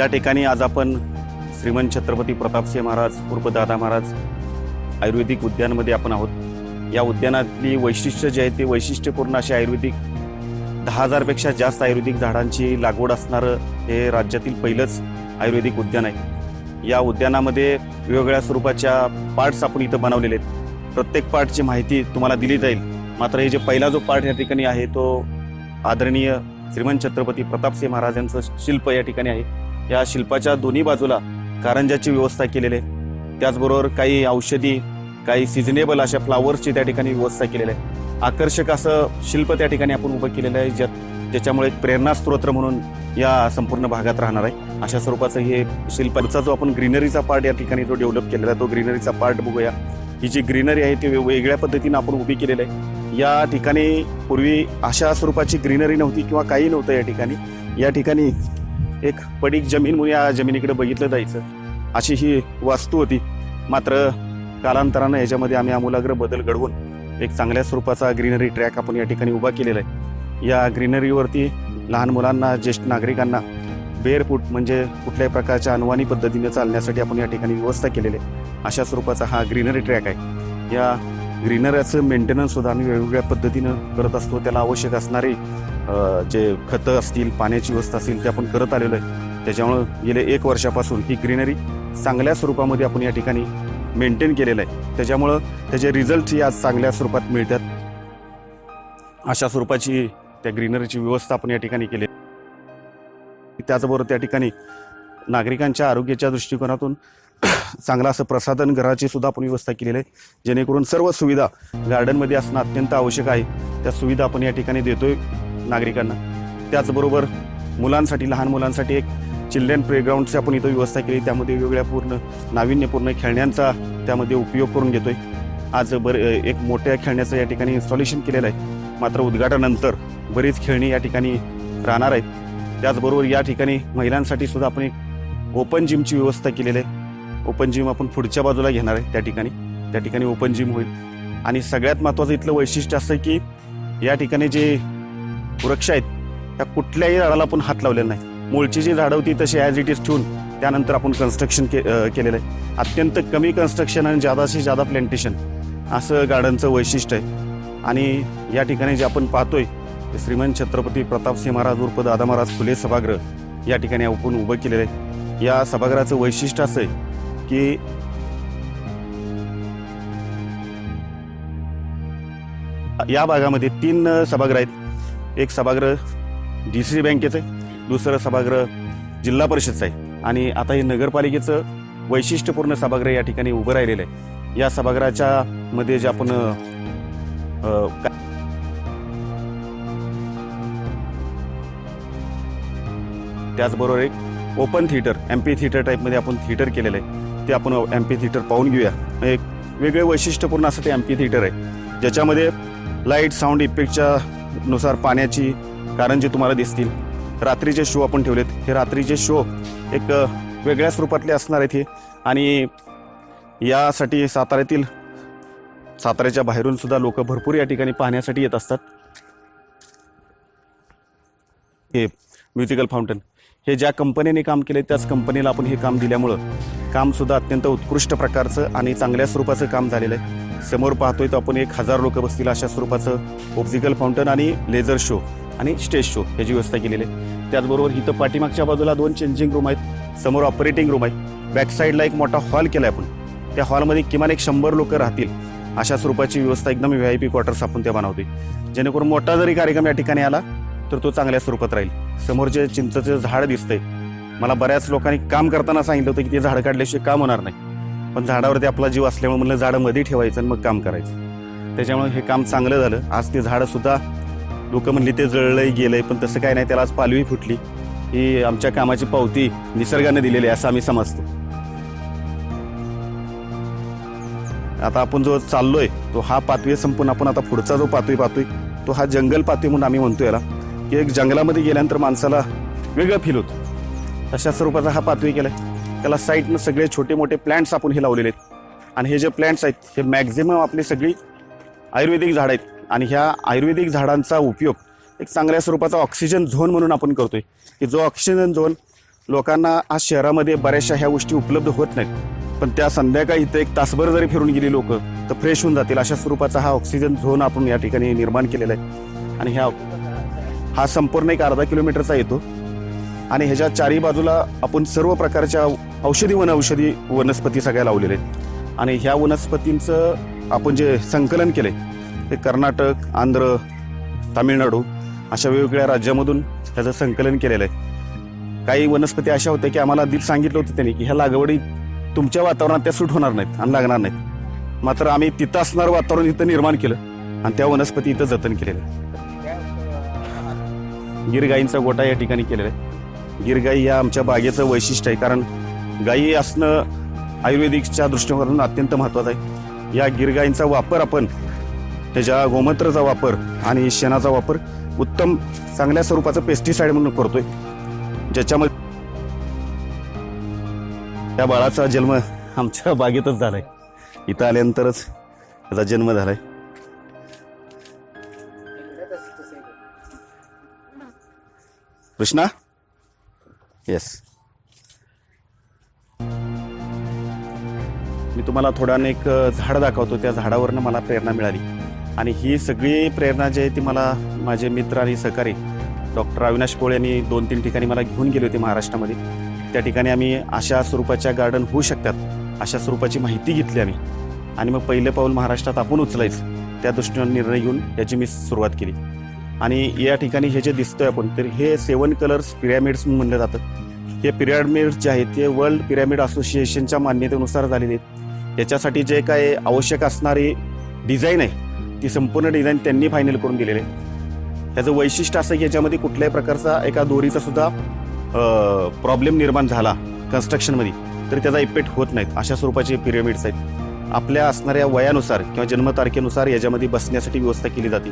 या ठिकाणी आज आपण श्रीमंत छत्रपती प्रतापसिंह महाराज पूर्व दादा महाराज आयुर्वेदिक उद्यानमध्ये आपण आहोत. या उद्यानातली वैशिष्ट्य जे आहे ते वैशिष्ट्यपूर्ण असे आयुर्वेदिक दहा हजारपेक्षा जास्त आयुर्वेदिक झाडांची लागवड असणारं हे राज्यातील पहिलंच आयुर्वेदिक उद्यान आहे. या उद्यानामध्ये वेगवेगळ्या स्वरूपाच्या पार्ट्स आपण इथं बनवलेले आहेत. प्रत्येक पार्टची माहिती तुम्हाला दिली जाईल. मात्र हे जे पहिला जो पार्ट या ठिकाणी आहे तो आदरणीय श्रीमंत छत्रपती प्रतापसिंह महाराजांचं शिल्प या ठिकाणी आहे. या शिल्पाच्या दोन्ही बाजूला कारंजाची व्यवस्था केलेली आहे. त्याचबरोबर काही औषधी काही सिजनेबल अशा फ्लावर्सची त्या ठिकाणी व्यवस्था केलेली आहे. आकर्षक असं शिल्प त्या ठिकाणी आपण उभं केलेलं आहे ज्यात ज्याच्यामुळे एक प्रेरणास्त्रोत्र म्हणून या संपूर्ण भागात राहणार आहे. अशा स्वरूपाचं हे शिल्पाचा जो आपण ग्रीनरीचा पार्ट या ठिकाणी जो डेव्हलप केलेला आहे तो ग्रीनरीचा पार्ट बघूया. ही जी ग्रीनरी आहे ती वेगळ्या पद्धतीनं आपण उभी केलेली आहे. या ठिकाणी पूर्वी अशा स्वरूपाची ग्रीनरी नव्हती किंवा काही नव्हतं या ठिकाणी. या ठिकाणी एक पडीक जमीन म्हणून या जमिनीकडे बघितलं जायचं. अशी ही वास्तू होती. मात्र कालांतरानं याच्यामध्ये आम्ही आमूलाग्र बदल घडवून एक चांगल्या स्वरूपाचा ग्रीनरी ट्रॅक आपण या ठिकाणी उभा केलेला आहे. या ग्रीनरीवरती लहान मुलांना ज्येष्ठ नागरिकांना बेअरफूट म्हणजे कुठल्याही प्रकारच्या अनवाणी पद्धतीने चालण्यासाठी आपण या ठिकाणी व्यवस्था केलेली आहे. अशा स्वरूपाचा हा ग्रीनरी ट्रॅक आहे. या ग्रीनरीचं मेंटेनन्ससुद्धा आम्ही वेगवेगळ्या पद्धतीनं करत असतो. त्याला आवश्यक असणारी जे खतं असतील पाण्याची व्यवस्था असेल ते आपण करत आलेलो आहे. त्याच्यामुळं गेले एक वर्षापासून ही ग्रीनरी चांगल्या स्वरूपामध्ये आपण या ठिकाणी मेंटेन केलेलं आहे. त्याच्यामुळं त्याचे रिझल्ट आज चांगल्या स्वरूपात मिळतात. अशा स्वरूपाची त्या ग्रीनरीची व्यवस्था आपण या ठिकाणी केली आहे. त्याचबरोबर त्या ठिकाणी नागरिकांच्या आरोग्याच्या दृष्टिकोनातून चांगला असं प्रसाधन घराची सुद्धा आपण व्यवस्था केलेली आहे. जेणेकरून सर्व सुविधा गार्डनमध्ये असणं अत्यंत आवश्यक आहे. त्या सुविधा आपण या ठिकाणी देतोय. नागरिकांना. त्याचबरोबर मुलांसाठी लहान मुलांसाठी एक चिल्ड्रन प्लेग्राऊंडची आपण इथं व्यवस्था केली. त्यामध्ये वेगवेगळ्या पूर्ण नाविन्यपूर्ण खेळण्यांचा त्यामध्ये उपयोग करून घेतोय. आज बर एक मोठ्या खेळण्याचं या ठिकाणी इन्स्टॉलेशन केलेलं आहे. मात्र उद्घाटनानंतर बरीच खेळणी या ठिकाणी राहणार आहेत. त्याचबरोबर या ठिकाणी महिलांसाठी सुद्धा आपण एक ओपन जिमची व्यवस्था केलेली आहे. ओपन जिम आपण पुढच्या बाजूला घेणार आहे त्या ठिकाणी. त्या ठिकाणी ओपन जिम होईल. आणि सगळ्यात महत्त्वाचं इथलं वैशिष्ट्य असं की या ठिकाणी जे वृक्ष आहेत. त्या कुठल्याही झाडाला आपण हात लावलेला नाही. मूळची जी झाडं होती तशी ॲज इट इज ठेवून त्यानंतर आपण कन्स्ट्रक्शन के केलेलं आहे. अत्यंत कमी कन्स्ट्रक्शन आणि जादाशी जादा प्लॅन्टेशन असं गार्डनचं वैशिष्ट्य आहे. आणि या ठिकाणी जे आपण पाहतोय ते श्रीमंत छत्रपती प्रतापसिंह महाराज उर्फ दादा महाराज फुले सभागृह या ठिकाणी आपण उभं केलेलं आहे. या सभागृहाचं वैशिष्ट्य असं आहे की या भागामध्ये तीन सभागृह आहेत. एक सभागृह डी सी बँकेचं आहे दुसरं सभागृह जिल्हा परिषदचं आहे. आणि आता हे नगरपालिकेचं वैशिष्ट्यपूर्ण सभागृह या ठिकाणी उभं राहिलेलं आहे. या सभागृहाच्या मध्ये जे आपण त्याचबरोबर एक open theatre M P theatre टाईपमध्ये आपण थिएटर केलेलं आहे. ते आपण एम पी थिएटर पाहून घेऊया. एक वेगळे वैशिष्ट्यपूर्ण असं ते एम पी थिएटर आहे. ज्याच्यामध्ये लाइट साऊंड इफेक्टच्या नुसार पाण्याची कारंजे तुम्हाला दिसतील. रात्रीचे शो आपण ठेवलेत. हे रात्रीचे शो एक वेगळ्या स्वरूपातले असणार आहेत हे. आणि यासाठी साताऱ्यातील साताऱ्याच्या बाहेरून सुद्धा लोक भरपूर या ठिकाणी पाहण्यासाठी येत असतात. हे म्युझिकल फाउंटन. हे ज्या कंपनीने काम केले त्याच कंपनीला आपण हे काम दिल्यामुळं कामसुद्धा अत्यंत उत्कृष्ट प्रकारचं आणि चांगल्या स्वरूपाचं काम झालेलं आहे. समोर पाहतोय तर आपण एक हजार लोक बसतील अशा स्वरूपाचं ऑप्टिकल फाउंटन आणि लेझर शो आणि स्टेज शो याची व्यवस्था केलेली आहे. त्याचबरोबर इथं पाठीमागच्या बाजूला दोन चेंजिंग रूम आहेत समोर ऑपरेटिंग रूम आहे बॅक साईडला एक मोठा हॉल केला आहे आपण. त्या हॉलमध्ये किमान एक शंभर लोक राहतील. अशा स्वरूपाची व्यवस्था एकदम व्ही आय पी क्वार्टर्स आपण त्या बनवते जेणेकरून मोठा जरी कार्यक्रम या ठिकाणी आला तर तो चांगल्या स्वरूपात राहील. समोर जे चिंचचं झाड दिसतंय मला बऱ्याच लोकांनी काम करताना सांगितलं होतं की ते झाड काढल्याशिवाय काम होणार नाही. पण झाडावरती आपला जीव असल्यामुळे म्हणलं झाडं मध्ये ठेवायचं आणि मग काम करायचं. त्याच्यामुळे हे काम चांगलं झालं. आज ते झाडंसुद्धा लोकं लोक म्हणली ते जळलंय गेलंय पण तसं काय नाही. त्याला आज पालवी फुटली. ही आमच्या कामाची पावती निसर्गाने दिलेली आहे असं आम्ही समजतो. आता आपण जो चाललोय तो हा पातवी संपून आपण आता पुढचा जो पातवी पाहतोय तो हा जंगल पातवी म्हणून आम्ही म्हणतो याला. की एक जंगलामध्ये गेल्यानंतर माणसाला वेगळं फील होतं. तशा स्वरूपाचा हा पातवी केलाय. त्याला साईडनं सगळे छोटे मोठे प्लॅन्ट्स आपण हे लावलेले आहेत. आणि हे जे प्लॅन्ट्स आहेत हे मॅक्झिमम आपली सगळी आयुर्वेदिक झाडं आहेत. आणि ह्या आयुर्वेदिक झाडांचा उपयोग एक चांगल्या स्वरूपाचा ऑक्सिजन झोन म्हणून आपण करतोय. की जो ऑक्सिजन झोन लोकांना आज शहरामध्ये बऱ्याचशा ह्या गोष्टी उपलब्ध होत नाहीत. पण त्या संध्याकाळी इथं एक तासभर जरी फिरून गेली लोक तर फ्रेश होऊन जातील. अशा स्वरूपाचा हा ऑक्सिजन झोन आपण या ठिकाणी निर्माण केलेला आहे. आणि ह्या हा संपूर्ण एक अर्धा किलोमीटरचा येतो. आणि ह्याच्या चारी बाजूला आपण सर्व प्रकारच्या औषधी वन औषधी वनस्पती सगळ्या लावलेल्या आहेत. आणि ह्या वनस्पतींचं आपण जे संकलन केले ते कर्नाटक आंध्र तामिळनाडू अशा वेगवेगळ्या राज्यामधून त्याचं संकलन केलेलं आहे. काही वनस्पती अशा होत्या की आम्हाला आधी सांगितलं होतं त्यांनी की ह्या लागवडी तुमच्या वातावरणात त्या सूट होणार नाहीत आणि लागणार नाहीत. मात्र आम्ही तिथं असणारं वातावरण इथं निर्माण केलं आणि त्या वनस्पती इथं जतन केलेलं आहे. गिर गायींचा गोटा या ठिकाणी केलेला आहे. गिरगाई या आमच्या बागेचं वैशिष्ट्य आहे. कारण गायी असणं आयुर्वेदिकच्या दृष्टिकोनातून अत्यंत महत्त्वाचं आहे. या गिरगाईंचा वापर आपण त्याच्या गोमूत्राचा वापर आणि शेणाचा वापर उत्तम चांगल्या स्वरूपाचं पेस्टिसाईड म्हणून करतोय. ज्याच्यामध्ये त्या बाळाचा जन्म आमच्या बागेतच झालाय. इथं आल्यानंतरच त्याचा जन्म झालाय. कृष्णा? येस मी तुम्हाला थोड्यानं एक झाड दाखवतो. त्या झाडावरनं मला प्रेरणा मिळाली. आणि ही सगळी प्रेरणा जी आहे ती मला माझे मित्र आणि सहकारी डॉक्टर अविनाश पोळे यांनी दोन तीन ठिकाणी मला घेऊन गेले होते महाराष्ट्रामध्ये. त्या ठिकाणी आम्ही अशा स्वरूपाच्या गार्डन होऊ शकतात अशा स्वरूपाची माहिती घेतली आम्ही. आणि मग पहिलं पाऊल महाराष्ट्रात आपण उचलायचं त्या दृष्टीनं निर्णय घेऊन याची मी सुरुवात केली. आणि या ठिकाणी हे जे दिसतोय आपण तर हे सेवन कलर्स पिरॅमिड्स म्हणून म्हणलं जातं. हे पिरॅमिड्स जे आहेत ते वर्ल्ड पिरॅमिड असोसिएशनच्या मान्यतेनुसार झालेले आहेत. याच्यासाठी जे काय आवश्यक असणारी डिझाईन आहे ती संपूर्ण डिझाईन त्यांनी फायनल करून दिलेली आहे. ह्याचं वैशिष्ट्य असं की याच्यामध्ये कुठल्याही प्रकारचा एका दोरीचा सुद्धा प्रॉब्लेम निर्माण झाला कन्स्ट्रक्शनमध्ये तरी त्याचा इफेक्ट होत नाहीत. अशा स्वरूपाचे पिरॅमिड्स आहेत. आपल्या असणाऱ्या वयानुसार किंवा जन्मतारखेनुसार याच्यामध्ये बसण्यासाठी व्यवस्था केली जाते.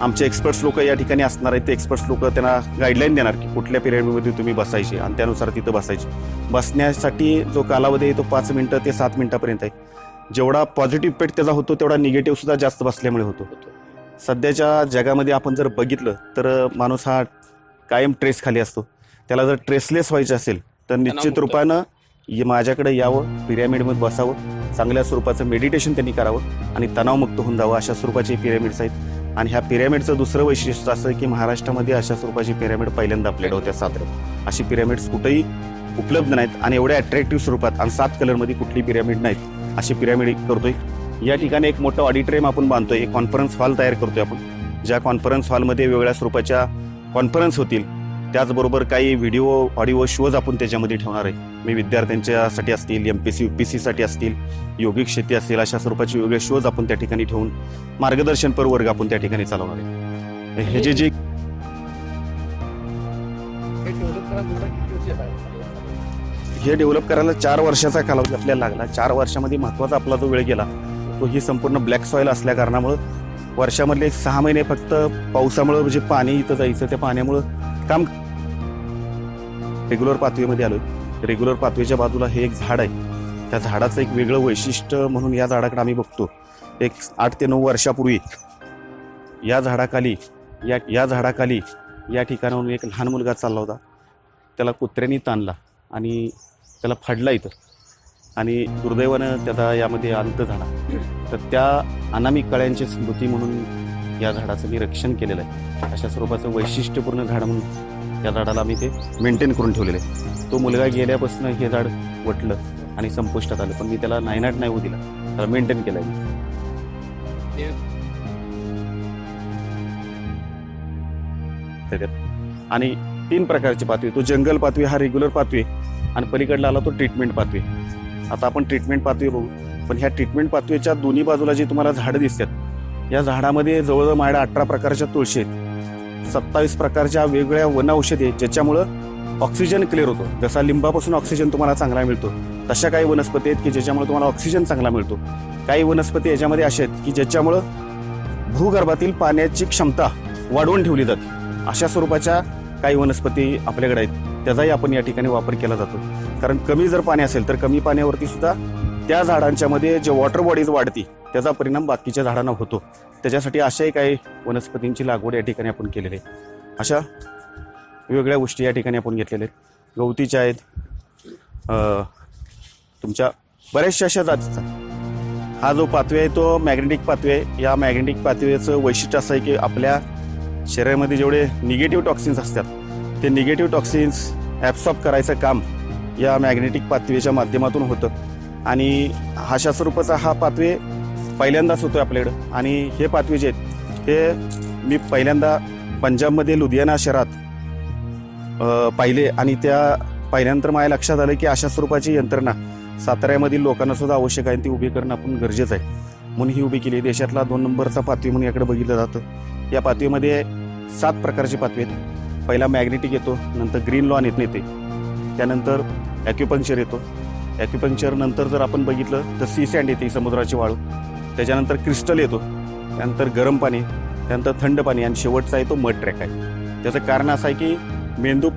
आमचे एक्सपर्ट्स लोक या ठिकाणी असणार आहेत. ते एक्सपर्ट्स लोक त्यांना गाईडलाईन देणार की कुठल्या पिरियडमध्ये तुम्ही बसायचे आणि त्यानुसार तिथं बसायचे. बसण्यासाठी जो कालावधी आहे तो पाच मिनिटं ते सात मिनिटापर्यंत आहे. जेवढा पॉझिटिव्ह इफेक्ट त्याचा होतो तेवढा निगेटिव्ह सुद्धा जास्त बसल्यामुळे होतो. सध्याच्या जगामध्ये आपण जर बघितलं तर माणूस हा कायम ट्रेस खाली असतो. त्याला जर ट्रेसलेस व्हायचे असेल तर निश्चित. रूपानं ये- माझ्याकडे यावं पिरॅमिडमध्ये बसावं. चांगल्या स्वरूपाचं मेडिटेशन त्यांनी करावं आणि तणावमुक्त होऊन जावं अशा स्वरूपाचे पिरॅमिड्स आहेत. आणि ह्या पिरॅमिडचं दुसरं वैशिष्ट्य असं की महाराष्ट्रामध्ये अशा स्वरूपाची पिरॅमिड पहिल्यांदा आपल्याकडे होत्या सात अशी पिरॅमिड्स कुठेही उपलब्ध नाहीत आणि एवढ्या अट्रॅक्टिव्ह स्वरूपात आणि सात कलरमध्ये कुठली पिरॅमिड नाहीत अशी पिरॅमिड करतोय. या ठिकाणी एक मोठं ऑडिटोरियम आपण बांधतोय एक कॉन्फरन्स हॉल तयार करतोय आपण. ज्या कॉन्फरन्स हॉलमध्ये वेगवेगळ्या स्वरूपाच्या कॉन्फरन्स होतील त्याचबरोबर काही व्हिडिओ ऑडिओ शोज आपण त्याच्यामध्ये ठेवणार आहे. मी विद्यार्थ्यांच्यासाठी असतील M P C U P सीसाठी असतील योगिक शेती असतील अशा स्वरूपाचे वेगळे शोज आपण त्या ठिकाणी ठेवून मार्गदर्शनपर वर्ग आपण त्या ठिकाणी चालवणार आहे. हे जे जे हे डेव्हलप करायला चार वर्षाचा कालावधी आपल्याला लागला. चार वर्षामध्ये महत्त्वाचा आपला जो वेळ गेला तो ही संपूर्ण ब्लॅक सॉईल असल्या कारणामुळं वर्षामधले सहा महिने फक्त पावसामुळं जे पाणी इथं जायचं त्या पाण्यामुळं काम रेग्युलर पातळीमध्ये आलो रेग्युलर पातळीच्या बाजूला हे एक झाड आहे. त्या झाडाचं एक वेगळं वैशिष्ट्य म्हणून या झाडाकडे आम्ही बघतो. एक आठ ते नऊ वर्षापूर्वी या झाडाखाली या या झाडाखाली या ठिकाणाहून एक लहान मुलगा चालला होता. त्याला कुत्र्यांनी ताणला आणि त्याला फाडला इथं. आणि दुर्दैवानं त्याचा यामध्ये अंत झाला. तर त्या अनामिक कळ्यांची स्मृती म्हणून या झाडाचं मी रक्षण केलेलं आहे. अशा स्वरूपाचं वैशिष्ट्यपूर्ण झाड म्हणून या झाडाला आम्ही ते मेंटेन करून ठेवलेलं आहे. तो मुलगा गेल्यापासून हे झाड वटलं आणि संपुष्टात आलं. पण मी त्याला नायनाट नाही होऊ दिला. त्याला मेंटेन केलं आहे आणि तीन प्रकारची पातळी. तो जंगल पातळी हा रेग्युलर पातळी आणि पलीकडला आला तो ट्रीटमेंट पातळी. आता आपण ट्रीटमेंट पातळी बघू. पण ह्या ट्रीटमेंट पातळीच्या दोन्ही बाजूला जी तुम्हाला झाडं दिसतात या झाडामध्ये जवळजवळ माझ्या अठरा प्रकारच्या तुळशी आहेत. सत्तावीस प्रकारच्या वेगवेगळ्या वन औषधी आहेत ज्याच्यामुळं ऑक्सिजन क्लिअर होतो. जसा लिंबापासून ऑक्सिजन तुम्हाला चांगला मिळतो तशा काही वनस्पती आहेत की ज्याच्यामुळे तुम्हाला ऑक्सिजन चांगला मिळतो. काही वनस्पती याच्यामध्ये अशा आहेत की ज्याच्यामुळं भूगर्भातील पाण्याची क्षमता वाढवून ठेवली जाते. अशा स्वरूपाच्या काही वनस्पती आपल्याकडे आहेत. त्याचाही आपण या ठिकाणी वापर केला जातो. कारण कमी जर पाणी असेल तर कमी पाण्यावरती सुद्धा त्या झाडांच्या मध्ये जे वॉटर बॉडीज वाढती त्याचा परिणाम बाकीच्या झाडांना होतो. त्याच्यासाठी अशाही काही वनस्पतींची लागवड या ठिकाणी आपण केलेली आहे. अशा वेगवेगळ्या गोष्टी या ठिकाणी आपण घेतलेल्या आहेत. गवतीच्या आहेत तुमच्या बऱ्याचशा अशा जातीचा. हा जो पाथवे आहे तो मॅग्नेटिक पाथवे आहे. या मॅग्नेटिक पाथवेचं वैशिष्ट्य असं आहे की आपल्या शरीरामध्ये जेवढे निगेटिव्ह टॉक्सिन्स असतात ते निगेटिव्ह टॉक्सिन्स ॲब्सॉर्ब करायचं काम या मॅग्नेटिक पाथवेच्या माध्यमातून होतं. आणि अशा स्वरूपाचा हा पाथवे पहिल्यांदाच होतो आपल्याकडं. आणि हे पाथवे जे आहेत हे मी पहिल्यांदा पंजाबमध्ये लुधियाना शहरात पाहिले आणि त्या पाहिल्यानंतर माझ्या लक्षात आलं की अशा स्वरूपाची यंत्रणा साताऱ्यामधील लोकांना सुद्धा आवश्यक आहे आणि ती उभी करणं आपण गरजेचं आहे. म्हणून ही उभी केली. देशातला दोन नंबरचा पातवी म्हणून याकडे बघितलं जातं. या पातवीमध्ये सात प्रकारचे पातवी आहेत. पहिला मॅग्नेटिक येतो नंतर ग्रीन लॉन येत नेते. त्यानंतर ॲक्युपंक्चर येतो. ॲक्युपंक्चर नंतर जर आपण बघितलं तर सी सँड येते समुद्राची वाळू. त्याच्यानंतर क्रिस्टल येतो. त्यानंतर गरम पाणी त्यानंतर थंड पाणी आणि शेवटचा आहे तो मड ट्रॅक आहे. त्याचं कारण असं आहे की मेंदू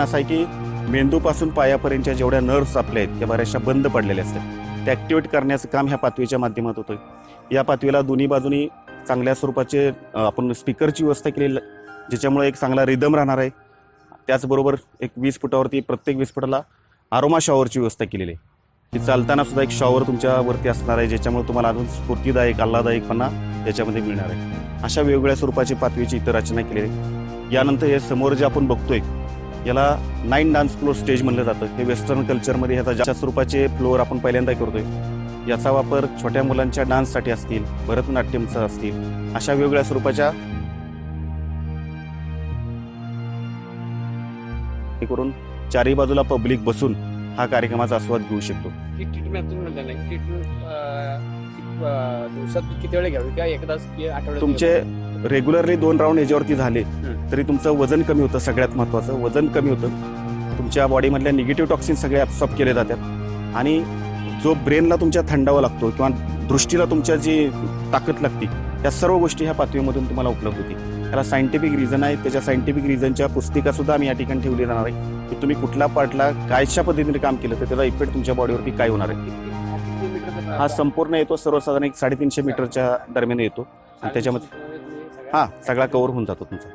असं आहे की मेंदूपासून पायापर्यंतच्या जेवढ्या नर्व्स आपल्या आहेत त्या बऱ्याचशा बंद पडलेल्या असतात. त्या ॲक्टिवेट करण्याचं काम ह्या पातळीच्या माध्यमात होतं या पातवीला दोन्ही बाजूनी चांगल्या स्वरूपाचे आपण स्पीकरची व्यवस्था केलेली ज्याच्यामुळे एक चांगला रिदम राहणार आहे. त्याचबरोबर एक वीस फुटावरती प्रत्येक वीस फुटाला आरोमा शॉवरची व्यवस्था केलेली आहे. की चालताना सुद्धा एक शॉवर तुमच्यावरती असणार आहे ज्याच्यामुळे तुम्हाला अजून स्फूर्तीदायक आल्हादायकपणा त्याच्यामध्ये मिळणार आहे. अशा वेगवेगळ्या स्वरूपाची पातळीची इतर रचना केलेली आहे. यानंतर हे समोर जे आपण बघतोय याला नाईन डान्स फ्लोर स्टेज म्हणलं जातं. हे वेस्टर्न कल्चरमध्ये ह्याचा जास्त स्वरूपाचे फ्लोअर आपण पहिल्यांदा करतोय याचा वापर छोट्या मुलांच्या डान्ससाठी असतील भरतनाट्यमचा असतील अशा वेगवेगळ्या स्वरूपाच्या करून चारही बाजूला पब्लिक बसून हा कार्यक्रमाचा आस्वाद घेऊ शकतो. किती वेळ घ्यावी? किंवा एकदाच तुमचे रेग्युलरली दोन राऊंड याच्यावरती झाले. तरी तुमचं वजन कमी होतं सगळ्यात महत्त्वाचं वजन कमी होतं. तुमच्या बॉडीमधल्या निगेटिव्ह टॉक्सिन सगळे ॲब्सॉर्ब केले जातात. आणि जो ब्रेनला तुमच्या थंडावा लागतो किंवा दृष्टीला तुमच्या जी ताकद लागते त्या सर्व गोष्टी ह्या पातळीमधून तुम्हाला उपलब्ध होती त्याला सायंटिफिक रिझन आहे. त्याच्या सायंटिफिक रिझनच्या पुस्तिका सुद्धा आम्ही या ठिकाणी ठेवली जाणार आहे. की तुम्ही कुठला पार्टला कायच्या पद्धतीने काम केलं तर त्याचा इफेक्ट तुमच्या बॉडीवरती काय होणार आहे? हा संपूर्ण येतो. सर्वसाधारण एक साडेतीनशे मीटरच्या दरम्यान येतो. आणि त्याच्यामध्ये हां हा सगळा कव्हर होऊन जातो तुमचा.